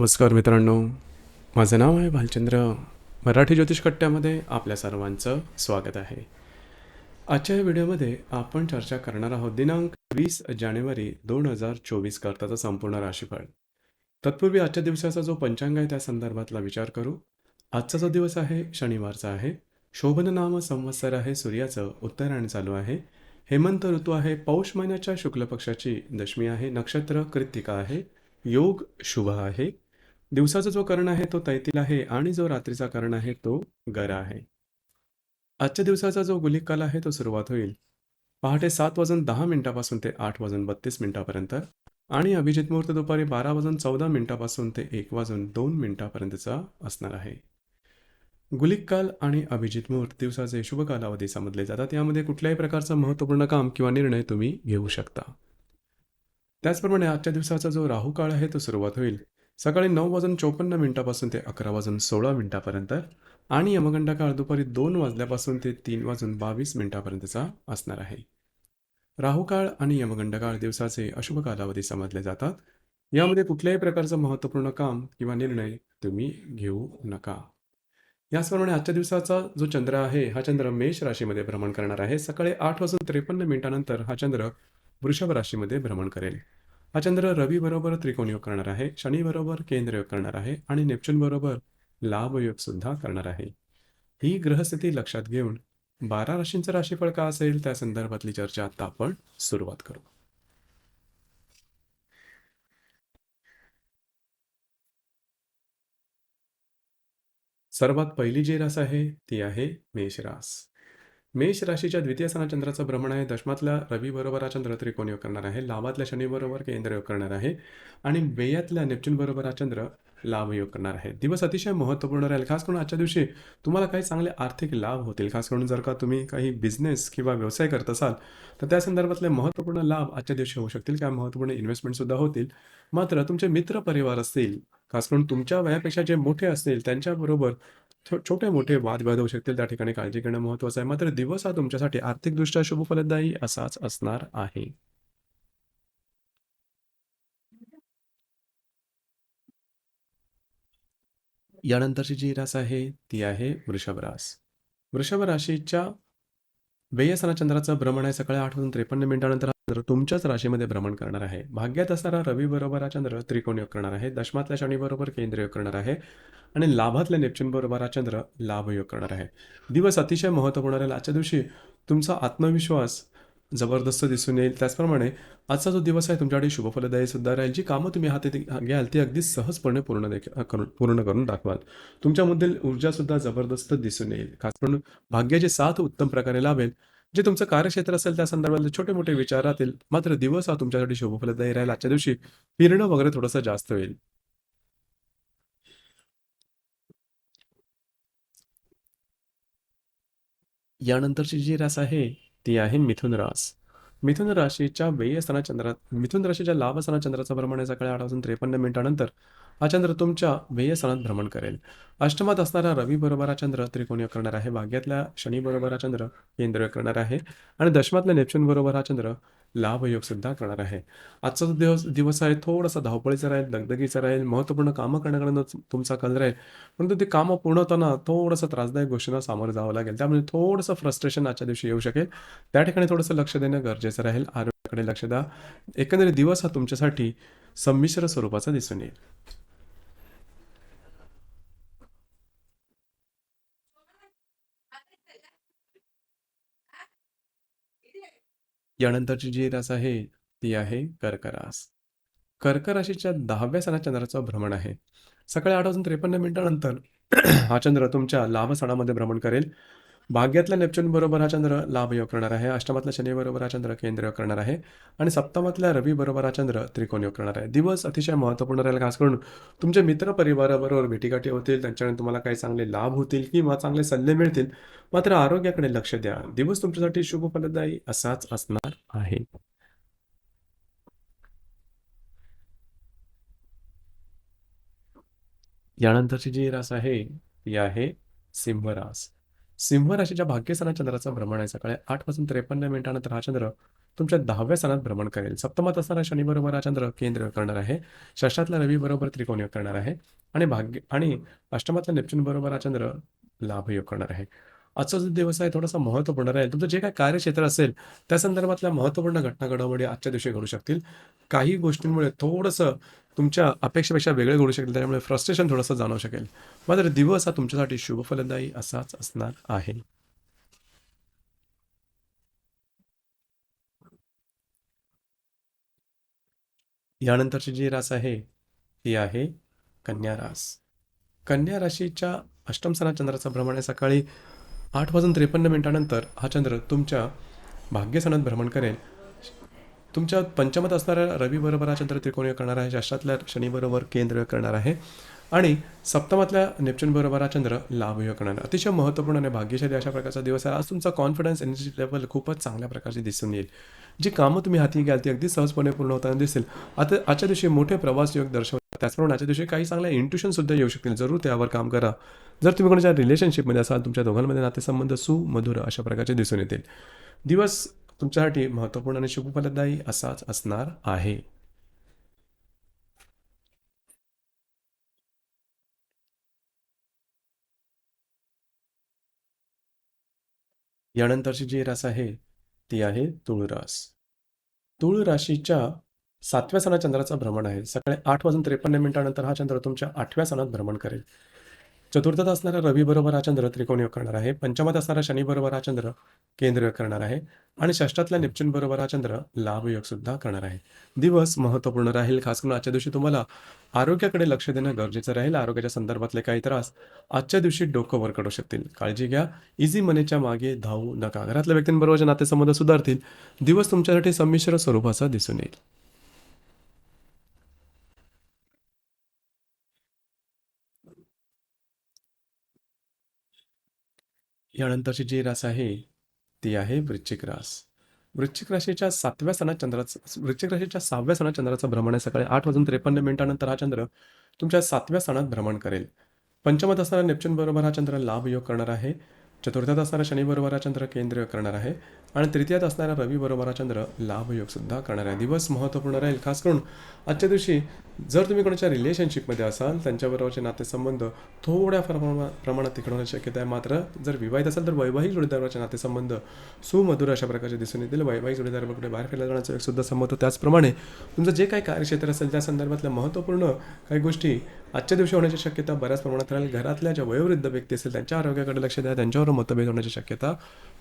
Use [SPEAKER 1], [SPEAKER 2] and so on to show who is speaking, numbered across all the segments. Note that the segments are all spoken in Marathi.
[SPEAKER 1] नमस्कार मित्रांनो. माझं नाव आहे भालचंद्र. मराठी ज्योतिष कट्ट्यामध्ये आपल्या सर्वांचं स्वागत आहे. आजच्या या व्हिडिओमध्ये आपण चर्चा करणार आहोत दिनांक वीस जानेवारी दोन हजार चोवीस करताचा संपूर्ण राशीफळ. तत्पूर्वी आजच्या दिवसाचा जो पंचांग आहे त्या संदर्भातला विचार करू. आजचा जो दिवस आहे शनिवारचा आहे. शोभन नाम संवत्सर आहे सूर्याचं उत्तरायण चालू आहे. हेमंत ऋतू आहे पौष महिन्याच्या शुक्ल पक्षाची दशमी आहे. नक्षत्र कृत्तिका आहे. योग शुभ आहे. दिवसाचा जो कर्ण आहे तो तैतील आहे आणि जो रात्रीचा कर्ण आहे तो गर आहे. आजच्या दिवसाचा जो गुलिक काल आहे तो सुरुवात होईल. पहाटे सात वाजून दहा मिनिटापासून ते आठ वाजून बत्तीस मिनिटापर्यंत आणि अभिजित मुहूर्त दुपारी बारा वाजून चौदा मिनिटापासून ते एक वाजून दोन मिनिटापर्यंतचा असणार आहे. गुलिक काल आणि अभिजित मुहूर्त दिवसाचे शुभ कालावधी समजले जातात. यामध्ये कुठल्याही प्रकारचं महत्त्वपूर्ण काम किंवा निर्णय तुम्ही घेऊ शकता. त्याचप्रमाणे आजच्या दिवसाचा जो राहू काळ आहे तो सुरुवात होईल. सकाळी नऊ वाजून चोपन्न मिनिटापासून ते अकरा वाजून सोळा मिनिटापर्यंत आणि यमगंडा काळ दुपारी दोन वाजल्यापासून ते तीन वाजून बावीस मिनिटापर्यंतचा असणार आहे. राहुकाळ आणि यमगंडकाळ दिवसाचे अशुभ कालावधी समजले जातात. यामध्ये कुठल्याही प्रकारचं महत्त्वपूर्ण काम किंवा निर्णय तुम्ही घेऊ नका. याचप्रमाणे आजच्या दिवसाचा जो चंद्र आहे हा चंद्र मेष राशीमध्ये भ्रमण करणार आहे. सकाळी आठ वाजून त्रेपन्न मिनिटानंतर हा चंद्र वृषभ राशीमध्ये भ्रमण करेल. हा चंद्र रवी बरोबर त्रिकोण योग करणार आहे शनी बरोबर केंद्र योग करणार आहे आणि नेपच्यून बरोबर लाभ योग सुद्धा करणार आहे. ही ग्रहस्थिती लक्षात घेऊन बारा राशींचं राशीफळ का असेल त्या संदर्भातली चर्चा आता आपण सुरुवात करू. सर्वात पहिली जी रास आहे ती आहे मेष रास. मेष राशीच्या द्वितीय स्थानात चंद्राचं भ्रमण आहे. दशमातल्या रवीबरोबर हा चंद्र त्रिकोण योग करणार आहे. लाभातल्या शनीबरोबर केंद्र योग करणार आहे. आणि व्ययातल्या नेपच्यूनबरोबर हा चंद्र लाभ योग करणार आहे. दिवस अतिशय महत्त्वपूर्ण राहील. खास करून आजच्या दिवशी तुम्हाला काही चांगले आर्थिक लाभ होतील. खास करून जर का तुम्ही काही बिझनेस किंवा व्यवसाय करत असाल तर त्या संदर्भातले महत्त्वपूर्ण लाभ आजच्या दिवशी होऊ शकतील. किंवा महत्त्वपूर्ण इन्व्हेस्टमेंटसुद्धा होतील. मात्र तुमचे मित्र परिवार असतील खास करून तुमच्या वयापेक्षा जे मोठे असतील त्यांच्याबरोबर छोटे मोठे वादविवाद होऊ शकतील त्या ठिकाणी काळजी घेणं महत्वाचं आहे. मात्र दिवस हा तुमच्यासाठी आर्थिकदृष्ट्या शुभफलदायी असाच असणार आहे. यानंतरची जी रास आहे ती आहे वृषभ रास. वृषभ राशीच्या व्ययसना चंद्राचं भ्रमण आहे. सकाळी आठ वाजून त्रेपन्न मिनिटानंतर चंद्र तुमच्याच राशीमध्ये भ्रमण करणार आहे. भाग्यात असणारा रवी बरोबर हा चंद्र त्रिकोण योग करणार आहे. दशमातल्या शनीबरोबर केंद्र योग करणार आहे. आणि लाभातल्या नेपच्यून बरोबर हा चंद्र लाभ योग करणार आहे. दिवस अतिशय महत्त्वपूर्ण राहील. आजच्या दिवशी तुमचा आत्मविश्वास जबरदस्त दिसून येईल. त्याचप्रमाणे आजचा जो दिवस आहे तुमच्याकडे शुभफलदायी सुद्धा राहील. जी कामं तुम्ही हाती घ्याल ती अगदी सहजपणे पूर्ण देखील करून पूर्ण करून दाखवाल. तुमच्यामधील ऊर्जासुद्धा जबरदस्त दिसून येईल. खास करून भाग्याचे साथ उत्तम प्रकारे लाभेल जे तुमचं कार्यक्षेत्र असेल त्या संदर्भातले छोटे मोठे विचार राहतील. मात्र दिवस हा तुमच्यासाठी शुभफलदायी राहील. आजच्या दिवशी फिरणं वगैरे थोडंसं जास्त होईल. यानंतरची जी रास आहे ती आहे मिथुन रास. मिथुन राशीच्या व्यय चंद्रात चंद्रा मिथुन राशीच्या लाभ स्थानात चंद्राचा भ्रमण आहे सकाळी आठ वाजून त्रेपन्न मिनिटानंतर. हा चंद्र तुमच्या व्ययस्थानात भ्रमण करेल. अष्टमात असणारा रवी बरोबर हा चंद्र त्रिकोणीय करणार आहे. भाग्यातल्या शनी बरोबर हा चंद्र केंद्रीय करणार आहे. आणि दशमातल्या नेप्च्यून बरोबर हा चंद्र लाभ योग सुद्धा करणार आहे. आजचा जो दिवस दिवस आहे थोडासा धावपळीचा राहील दगदगीचा राहील महत्त्वपूर्ण कामं करण्याकडनं तुमचा कल राहील. परंतु ते कामं पूर्ण होताना थोडंसं त्रासदायक गोष्टींना सामोरं जावं लागेल. त्यामुळे थोडंसं फ्रस्ट्रेशन आजच्या दिवशी येऊ शकेल. त्या ठिकाणी थोडंसं लक्ष देणं गरजेचं राहील. आरोग्याकडे लक्ष द्या. एकंदरीत दिवस हा तुमच्यासाठी संमिश्र स्वरूपाचा दिसून येईल. यानंतरची जी रास आहे ती आहे कर्क रास कर्क राशीच्या दहाव्या सणा चंद्राचं भ्रमण आहे. सकाळी आठ वाजून त्रेपन्न मिनिटानंतर हा चंद्र तुमच्या लाभ सणामध्ये भ्रमण करेल. भाग्यातल्या नेपच्यून बरोबर हा चंद्र लाभ योग करणार आहे अष्टमातल्या शनी बरोबर हा चंद्र केंद्र योग करणार आहे आणि सप्तमातल्या रवी बरोबर हा चंद्र त्रिकोण योग करणार आहे. दिवस अतिशय महत्त्वपूर्ण राहील खास करून तुमच्या मित्रपरिवाराबरोबर भेटीगाठी होतील त्यांच्याकडे तुम्हाला काही चांगले लाभ होतील किंवा चांगले सल्ले मिळतील मात्र आरोग्याकडे लक्ष द्या. दिवस तुमच्यासाठी शुभ फलदायी असाच असणार आहे. यानंतरची जी रास आहे ती आहे सिंह रास सिंह राशीच्या भाग्यस्थानात चंद्राचं भ्रमण आहे. सकाळी आठ वाजून त्रेपन्न मिनिटानंतर हा चंद्र तुमच्या दहाव्या स्थानात भ्रमण करेल. सप्तमात असताना शनी बरोबर हा चंद्र केंद्र करणार आहे. षष्ठातला रवी बरोबर त्रिकोणयोग करणार आहे. आणि भाग्य आणि अष्टमातला नेपच्यून बरोबर हा चंद्र लाभयोग करणार आहे. आजचा जो दिवस आहे थोडासा महत्त्वपूर्ण राहील. तुमचं जे काही कार्यक्षेत्र असेल त्या संदर्भातल्या महत्त्वपूर्ण घटना घडामोडी आजच्या दिवशी घडू शकतील. काही गोष्टींमुळे थोडंसं तुमच्या अपेक्षेपेक्षा वेगळे घडू शकेल त्यामुळे फ्रस्ट्रेशन थोडंसं जाणवू शकेल. मात्र दिवस हा तुमच्यासाठी शुभफलदायी असाच असणार आहे. यानंतरची जी रास आहे ती आहे कन्या रास. कन्या राशीच्या अष्टम स्थानात चंद्राचं भ्रमण आहे सकाळी आठ वाजून त्रेपन्न मिनिटानंतर हा चंद्र तुमच्या भाग्यस्थानात भ्रमण करेल. तुमच्या पंचमत असणाऱ्या रवीबरोबर हा चंद्र त्रिकोणीय करणार आहे शास्त्रातल्या शनीबरोबर केंद्र करणार आहे आणि सप्तमातल्या नेपच्यूनबरोबर हा चंद्र लाभयोग करणार अतिशय महत्त्वपूर्ण आणि भाग्यशाली अशा प्रकारचा दिवस आहे. आज तुमचा कॉन्फिडन्स एनर्जी लेवल खूपच चांगल्या प्रकारची दिसून येईल. जी कामं तुम्ही हाती घ्याल ती अगदी सहजपणे पूर्ण होताना दिसेल. आता आजच्या दिवशी मोठे प्रवास योग दर्शव त्याचप्रमाणे आजच्या दिवशी काही चांगल्या इंट्युशन सुद्धा येऊ शकतील. जरूर त्यावर काम करा. जर तुम्ही कोणाच्या रिलेशनशिपमध्ये असाल तुमच्या दोघांमध्ये नातेसंबंध सुमधुर अशा प्रकारचे दिसून येतील. दिवस तुमच्यासाठी महत्त्वपूर्ण आणि शुभफलदायी असाच असणार आहे. यानंतरची जी रास आहे ती आहे तुळ रास तुळ राशीच्या सातव्या सणात चंद्राचं भ्रमण आहे. सकाळी आठ वाजून त्रेपन्न मिनिटानंतर हा चंद्र तुमच्या आठव्या सणात भ्रमण करेल. चतुर्थात असणारा रवी बरोबर हा चंद्र त्रिकोण योग करणार आहे. पंचमात असणारा शनी बरोबर हा चंद्र केंद्र योग करणार आहे. आणि षष्ठातल्या नेपच्यून बरोबर हा चंद्र लाभ योग सुद्धा करणार आहे. दिवस महत्त्वपूर्ण राहील. खास करून आजच्या दिवशी तुम्हाला आरोग्याकडे लक्ष देणं गरजेचं राहील. आरोग्याच्या संदर्भातले काही त्रास आजच्या दिवशी डोकं वर काढू शकतील. काळजी घ्या. इझी मनीच्या मागे धावू नका. घरातल्या व्यक्तींबरोबरचे नातेसंबंध सुधारतील दिवस तुमच्यासाठी संमिश्र स्वरूपाचा दिसून येईल. यानंतरची जी रास आहे ती आहे वृश्चिक रास. वृश्चिक राशीच्या सातव्या सणात चंद्राचं वृश्चिक राशीच्या सहाव्या सणात चंद्राचं भ्रमण आहे. सकाळी आठ वाजून त्रेपन्न मिनिटानंतर हा चंद्र तुमच्या सातव्या सणात भ्रमण करेल. पंचमत असणारा नेपच्यून बरोबर हा चंद्र लाभ योग करणार आहे. चतुर्थात असणारा शनी हा चंद्र केंद्र करणार आहे. आणि तृतीयात असणारा रवीबरोबर हा चंद्र लाभयोगसुद्धा करणार आहे. दिवस महत्त्वपूर्ण राहील खास करून आजच्या दिवशी जर तुम्ही कोणाच्या रिलेशनशिपमध्ये असाल त्यांच्याबरोबरचे नातेसंबंध थोड्या प्रमा प्रमाणात तिकडवण्याची शक्यता आहे. मात्र जर विवाहित असाल तर वैवाहिक जोडीदाराचे नातेसंबंध सुमधुर अशा प्रकारचे दिसून येतील. वैवाहिक जोडीदाराकडे बाहेर फिरला जाण्याचा एक सुद्धा संबंध त्याचप्रमाणे तुमचं जे काही कार्यक्षेत्र असेल त्या संदर्भातल्या महत्त्वपूर्ण काही गोष्टी आजच्या दिवशी होण्याची शक्यता बऱ्याच प्रमाणात राहील. घरातल्या ज्या वयोवृद्ध व्यक्ती असेल त्यांच्या आरोग्याकडे लक्ष द्या. त्यांच्यावर मतभेद होण्याची शक्यता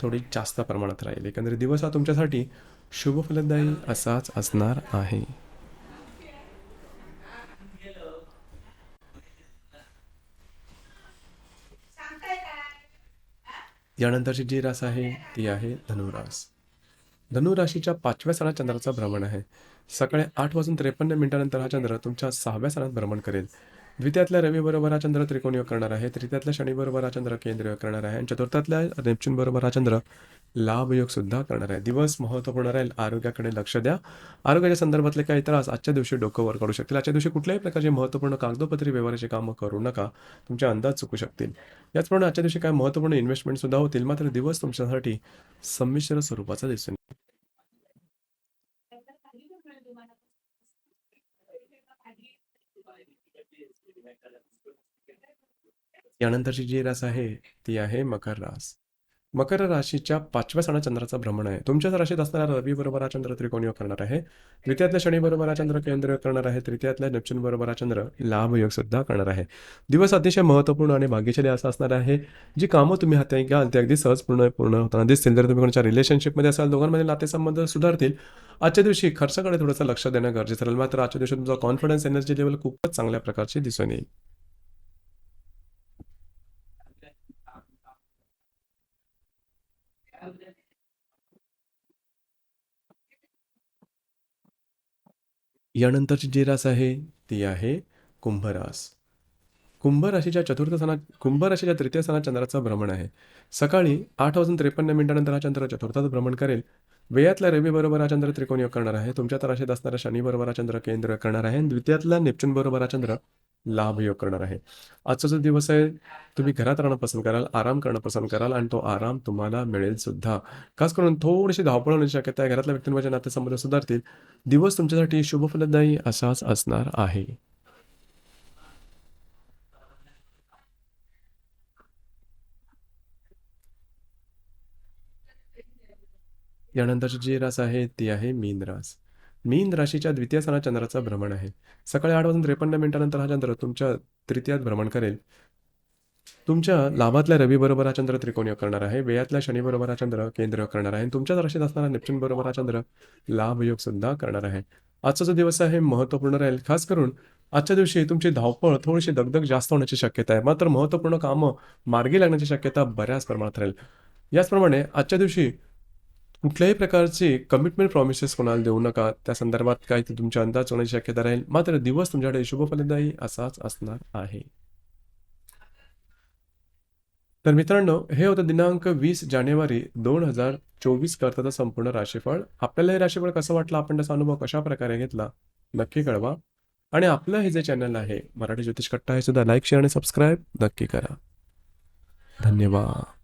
[SPEAKER 1] थोडी जास्त प्रमाणात राहील. एकंदरीत दिवस हा तुमच्यासाठी शुभफलदायी असाच असणार आहे. यानंतरची जी रास आहे ती आहे धनुरास. धनुराशीच्या पाचव्या सणात चंद्राचा भ्रमण आहे. सकाळी आठ वाजून त्रेपन्न मिनिटानंतर हा चंद्र तुमच्या सहाव्या सणात भ्रमण करेल. द्वितीयातल्या रवीबरोबर हा चंद्र त्रिकोणी योग करणार आहे. तृतीयातल्या शनीबरोबर हा चंद्र केंद्र योग करणार आहे. आणि चतुर्थातल्या नेपच्यून बरोबर हा चंद्र लाभ योग सुद्धा करणार आहे. दिवस महत्त्वपूर्ण राहील. आरोग्याकडे लक्ष द्या. आरोग्याच्या संदर्भातले काही त्रास आजच्या दिवशी डोकं वर काढू शकतील. आजच्या दिवशी कुठल्याही प्रकारचे महत्त्वपूर्ण कागदोपत्री व्यवहाराचे कामं करू नका. तुमचे अंदाज चुकू शकतील. याचप्रमाणे आजच्या दिवशी काही महत्त्वपूर्ण इन्व्हेस्टमेंट सुद्धा होतील. मात्र दिवस तुमच्यासाठी संमिश्र स्वरूपाचा दिसून येईल. यानंतरची जी रास आहे ती आहे मकर रास. मकर राशीच्या पाचव्या सणा चंद्राचा भ्रमण आहे. तुमच्याच राशीत असणारा रवी बरोबर हा चंद्र त्रिकोणी योग करणार आहे. द्वितीयातल्या शनी बरोबर हा चंद्र केंद्र योग करणार आहे. तृतीयातल्या नेपच्यून बरोबर हा चंद्र लाभ योग सुद्धा करणार आहे. दिवस अतिशय महत्त्वपूर्ण आणि भाग्यशाली असा असणार आहे जी कामं तुम्ही हाती घ्याल ते अगदी सहज पूर्ण पूर्ण होताना दिसतील. जर तुम्ही कोणाच्या रिलेशनशिपमध्ये असाल दोघांमध्ये नातेसंबंध सुधारतील आजच्या दिवशी खर्चाकडे थोडंसं लक्ष देणं गरजेचं राहील मात्र आजच्या दिवशी तुमचा कॉन्फिडन्स एनर्जी लेवल खूपच चांगल्या प्रकारची दिसून येईल. यानंतरची जी रास आहे ती आहे कुंभरास. कुंभ राशीच्या चतुर्थ स्थानात कुंभ राशीच्या तृतीय स्थानात चंद्राचं भ्रमण आहे. सकाळी आठ वाजून त्रेपन्न मिनिटानंतर हा चंद्र चतुर्थात भ्रमण करेल. वेयातल्या रवी बरोबर हा चंद्र त्रिकोणी योग करणार आहे. तुमच्या राशीत असणारा शनी बरोबर हा चंद्र केंद्र करणार आहे. द्वितीयातला नेपच्यून बरोबर हा चंद्र
[SPEAKER 2] लाभयोग करणार आहे. आजचा जो दिवस आहे तुम्ही घरात राहणं पसंत कराल आराम करणं पसंत कराल आणि तो आराम तुम्हाला मिळेल सुद्धा. खास करून थोडीशी धावपळ होण्याची शक्यता आहे. घरातल्या व्यक्तींमध्ये नातेसंबंध सुधारतील. दिवस तुमच्यासाठी शुभफलदायी असाच असणार आहे. यानंतरची जी रास आहे ती आहे मीन रास. मीन राशीच्या द्वितीय स्थानात चंद्राचा भ्रमण आहे. सकाळी आठ वाजून त्रेपन्न मिनिटानंतर हा चंद्र तुमच्या तृतीयात भ्रमण करेल. तुमच्या लाभातल्या रवीबरोबर हा चंद्र त्रिकोणीय करणार आहे. वेयातल्या शनीबरोबर हा चंद्र केंद्र करणार आहे. तुमच्याच राशीत असणारा नेपच्यून बरोबर हा चंद्र लाभयोग सुद्धा करणार आहे. आजचा जो दिवस आहे महत्त्वपूर्ण राहील. खास करून आजच्या दिवशी तुमची धावपळ थोडीशी दगदग जास्त होण्याची शक्यता आहे. मात्र महत्त्वपूर्ण कामं मार्गी लागण्याची शक्यता बऱ्याच प्रमाणात राहील. याचप्रमाणे आजच्या दिवशी कुठल्याही प्रकारची कमिटमेंट प्रॉमिसेस कोणाला देऊ नका. त्या संदर्भात काही ते तुमच्या अंदाज होण्याची शक्यता राहील. मात्र दिवस तुमच्याकडे शुभफलदायी असाच असणार आहे. तर मित्रांनो हे होतं दिनांक वीस जानेवारी दोन हजार चोवीस करताचा संपूर्ण राशीफळ. आपल्याला हे राशीफळ कसं वाटलं? आपण त्याचा अनुभव कशा प्रकारे घेतला? नक्की कळवा. आणि आपलं हे जे चॅनल आहे मराठी ज्योतिष कट्टा हे सुद्धा लाईक शेअर आणि सबस्क्राईब नक्की करा. धन्यवाद.